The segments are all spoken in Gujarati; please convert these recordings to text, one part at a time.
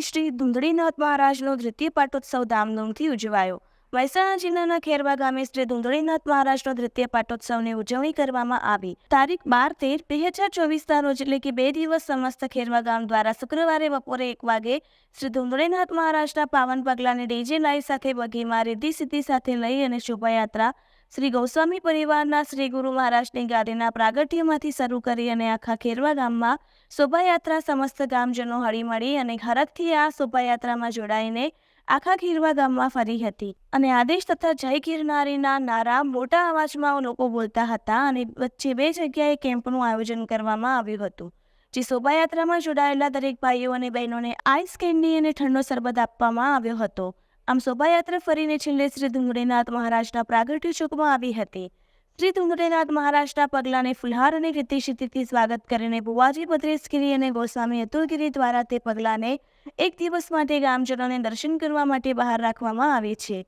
શ્રી ધુંધળીનાથ મહારાજનો દ્વિતીય પાટોત્સવ ધામધૂમથી ઉજવાયો. મહેસાણા જિલ્લાના ખેરવા ગામે શ્રી ધૂંધળીનાથ મહારાજનો દ્વિતીય પાટોત્સવની ઉજવણી કરવામાં આવી. તારીખ બાર તેર બે હજાર ચોવીસના રોજ એટલે કે બે દિવસ સમસ્ત ખેરવા ગામ દ્વારા શુક્રવારે બપોરે એક વાગે શ્રી ધૂંધળીનાથ મહારાજના પાવન પગલાને ડીજે લાઈવ સાથે બગીમાં રિદ્ધિ સિદ્ધિ સાથે લઈ અને શોભાયાત્રા શ્રી ગૌસ્વામી પરિવારના શ્રી ગુરુ મહારાજની ગાદીના પ્રાગટ્યમાંથી શરૂ કરી અને આખા ખેરવા ગામમાં શોભાયાત્રા સમસ્ત ગામજનો હળીમળી અને હરખથી આ શોભાયાત્રામાં જોડાઈને આખા ખીરવા ગામમાં ફરી હતી અને આદેશ તથા જય ગિરનારીના નારા મોટા અવાજમાં લોકો બોલતા હતા અને વચ્ચે બે જગ્યાએ કેમ્પનું આયોજન કરવામાં આવ્યું હતું, જે શોભાયાત્રામાં જોડાયેલા દરેક ભાઈઓ અને બહેનોને આઈસ કેન્ડી અને ઠંડો શરબત આપવામાં આવ્યો હતો. આમ શોભાયાત્રા ફરીને છેલ્લે શ્રી ધુંગળીનાથ મહારાજના પ્રાગટ્ય ચોકમાં આવી હતી. શ્રી ધુંગળીનાથ મહારાજના પગલાને ફુલહાર અને સિદ્ધિથી સ્વાગત કરીને ભુવાજી ભદ્રેશગીરી અને ગોસ્વામી અતુલગીરી દ્વારા તે પગલાને એક દિવસ માટે ગામજનોને દર્શન કરવા માટે બહાર રાખવામાં આવે છે.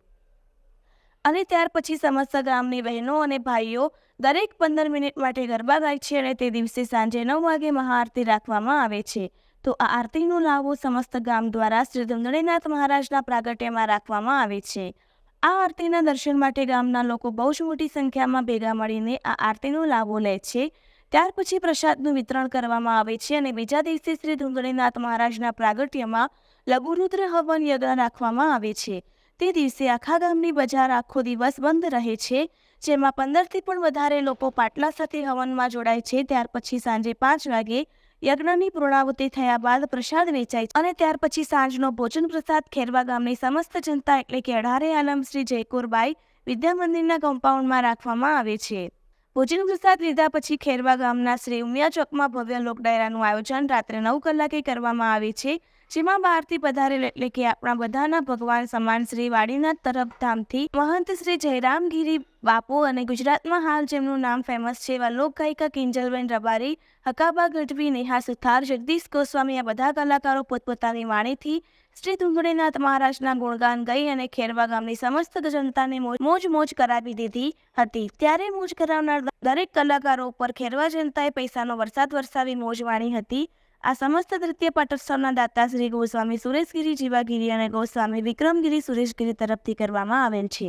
અને ત્યાર પછી સમસ્ત ગામની બહેનો અને ભાઈઓ દરેક પંદર મિનિટ માટે ગરબા ગાય છે અને તે દિવસે સાંજે નવ વાગે મહાઆરતી રાખવામાં આવે છે. તો આ આરતીનો લાવો સમસ્ત ગામ દ્વારા શ્રી ધુંધળીનાથ મહારાજના પ્રાગટ્યમાં રાખવામાં આવે છે. આ આરતીના દર્શન માટે ગામના લોકો બહુ જ મોટી સંખ્યામાં ભેગા મળીને આ આરતીનો લાવો લે છે. ત્યાર પછી પ્રસાદનું વિતરણ કરવામાં આવે છે અને બીજા દિવસે શ્રી ધુંધળીનાથ મહારાજના પ્રાગટ્યમાં લઘુરુદ્ર હવન યજ્ઞ રાખવામાં આવે છે. તે દિવસે આખા ગામની બજાર આખો દિવસ બંધ રહે છે, જેમાં પંદરથી પણ વધારે લોકો પાટલા સાથે હવનમાં જોડાય છે. ત્યાર પછી સાંજે પાંચ વાગે યજ્ઞની પૂર્ણાવૃત્તિ થયા બાદ પ્રસાદ વેચાય છે અને ત્યાર પછી સાંજનો ભોજન પ્રસાદ ખેરવા ગામની સમસ્ત જનતા એટલે કે અઢારે આલમ શ્રી જયકુરબાઈ વિદ્યા મંદિરના કમ્પાઉન્ડમાં રાખવામાં આવે છે. ભોજન પ્રસાદ લીધા પછી ખેરવા ગામના શ્રી ઉમિયા ચોકમાં ભવ્ય લોકડાયરાનું આયોજન રાત્રે નવ કલાકે કરવામાં આવે છે. જેમાં બહારથી પધારેલ એટલે કે આપણા બધાના ભગવાન સમાન શ્રી વાડીનાથ તરફ ધામથી મહંત શ્રી જયરામગીરી બાપુ અને ગુજરાતમાં હાલ જેમનું નામ ફેમસ છે એવા લોકગાયિકા કિંજલબેન રબારી, હકાબા ગઢવી, નેહા સુથાર, જગદીશ ગોસ્વામી આ બધા કલાકારો પોતપોતાની વાણીથી શ્રી ધુંગળીનાથ મહારાજના ગુણગાન ગઈ અને ખેરવા ગામની સમસ્ત જનતાને મોજ- મોજ કરાવી દીધી હતી. ત્યારે મોજ કરાવનાર દરેક કલાકારો ઉપર ખેરવા જનતાએ પૈસાનો વરસાદ વરસાવી મોજ વાણી હતી. આ સમસ્ત તૃતીય પાટોત્સવના દાતા શ્રી ગોસ્વામી સુરેશગીરી, જીવાગીરી અને ગોસ્વામી વિક્રમગીરી સુરેશગીરી તરફથી કરવામાં આવેલ છે.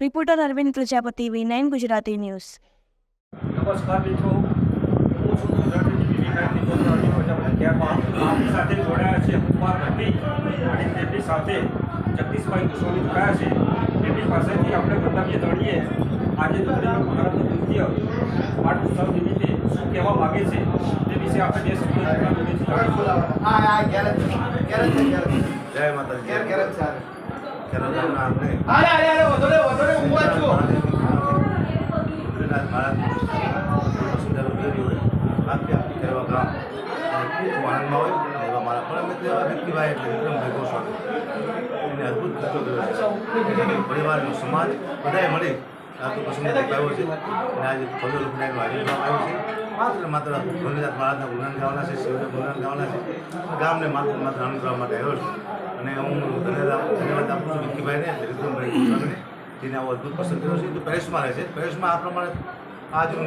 Reporter Arvind Prajapati V nine Gujarati news. નમસ્કાર મિત્રો. હું છું ગુજરાતી વિવેકાનંદ ગોસ્વામી પ્રજાપતિમાં આપણી સાથે જોડાયા છે કુમાર ભટ્ટી અને તેમની સાથે જગદીશભાઈ ગોસ્વામી જોડાયા છે. તેમની પાસેથી આપણે મંતવ્ય જાણીએ આજે દુનિયા મહારાજનું નૃત્ય પાઠ ઉત્સવ નિમિત્તે શું કહેવા માગે છે. વિશે આપણે હા હા ગેરેજ ગેરેજ છે. ગેરેજ જય માતાજી. ગેર ગેરેજ છે ખેરા ગામના આપણે અરે અરે અરે વધો રે વધો રે ઊભા જ છો. પરિવારનો સમાજ બધાએ મળી તો પ્રસંગ દેખાયો છે. અને આજે ભવ્ય આયોજન કરવામાં છે. માત્ર માત્ર ભોલેનાથ મહારાજના ગુણગાન ગાવાના છે, શિવના ગુણગાન ગાવાના છે. ગામને માત્ર માત્ર આનંદ કરવા માટે આવ્યો છું. અને હું ધન્યવાદ ધન્યવાદ આપું પસંદ કર્યો છે. તો પેરિસમાં રહે છે. પેરિસમાં આ પ્રમાણે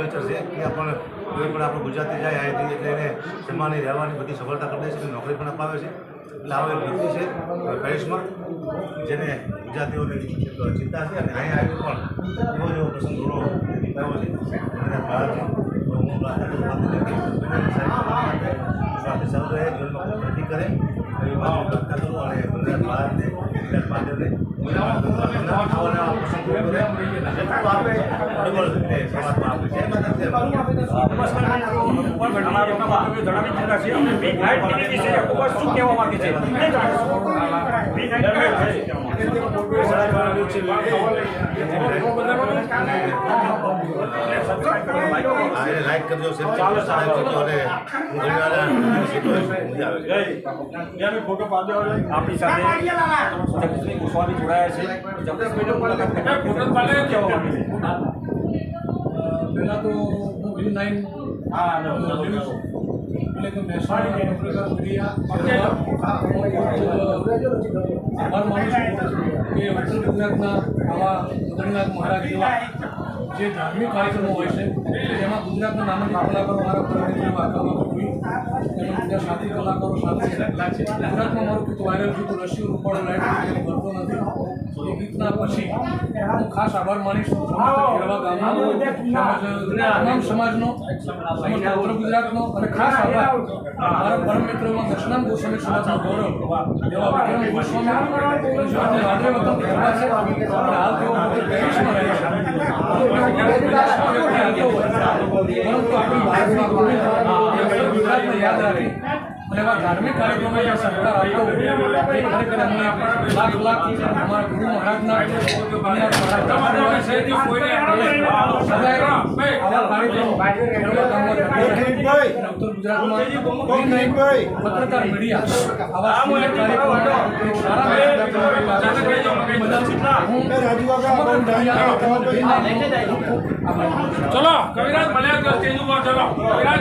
નેચર છે કે આપણને કોઈ પણ આપણું ગુજરાતી જાય અહીંથી એટલે એને જમવાની, રહેવાની બધી સફળતા કરી છે નોકરી પણ અપાવે છે. એટલે આવો એક વ્યક્તિ છે કરિશ્મા, જેને ગુજરાતીઓની ચિંતા છે અને અહીંયા આવ્યો પણ એવો જ એવો પ્રસંગ ઘણો થયો છે. અને સાથે સૌ રહે જીવનમાં પ્રગતિ કરે. એવી મારી પ્રાર્થના ભારતને ગુજરાત જેટલું આપે લાઈક કરજો આવે છે આપણી સાથે જગદીશભાઈ ગોસ્વામી જોડાયા છે. જગદીશભાઈ કહેવા માંગે છે પહેલાં તો હું વ્યૂ નાઇન એટલે કે મહેસાણી પત્રકાર મીડિયા આભાર માનું છું. કે ઉત્તર ગુજરાતના આવા ખતરનાક મહારાજ જેવા જે ધાર્મિક કાર્યક્રમો હોય છે તેમાં ગુજરાતના નાના કલાકારો મારા પરિવારની વાતાવરણ આકામાં મૂવી બીજા સાથી કલાકારો સાથે ગુજરાતમાં મારું ગીત વાયરલ હતું રશિયું રૂપાળું લાઈટ ગીત કરતો નથી. એ ગીતના પછી હું ખાસ આભાર માનીશ ખેરવા ગામનો તમામ સમાજનો સમગ્ર ગુજરાતનો, અને ખાસ આભાર. મારા પરમ મિત્રોમાં દક્ષિણામ ગોસ્વામી સમાજનો ગૌરવ, એવા વિક્રમ ગોસ્વામી જેમને વાદળી છે હાલ તેઓ રહે છે. યાદ આવે અને એવા ધાર્મિક કાર્યક્રમો જે સરકાર આપતો એ ખરેખર અમને લાખ લાખ અમારા ગુરુ મહારાજના પત્રકાર મીડિયા આવા સુંદર કાર્યક્રમો ચલો કવિરાજ મળ્યા ચલો. કવિરાજ.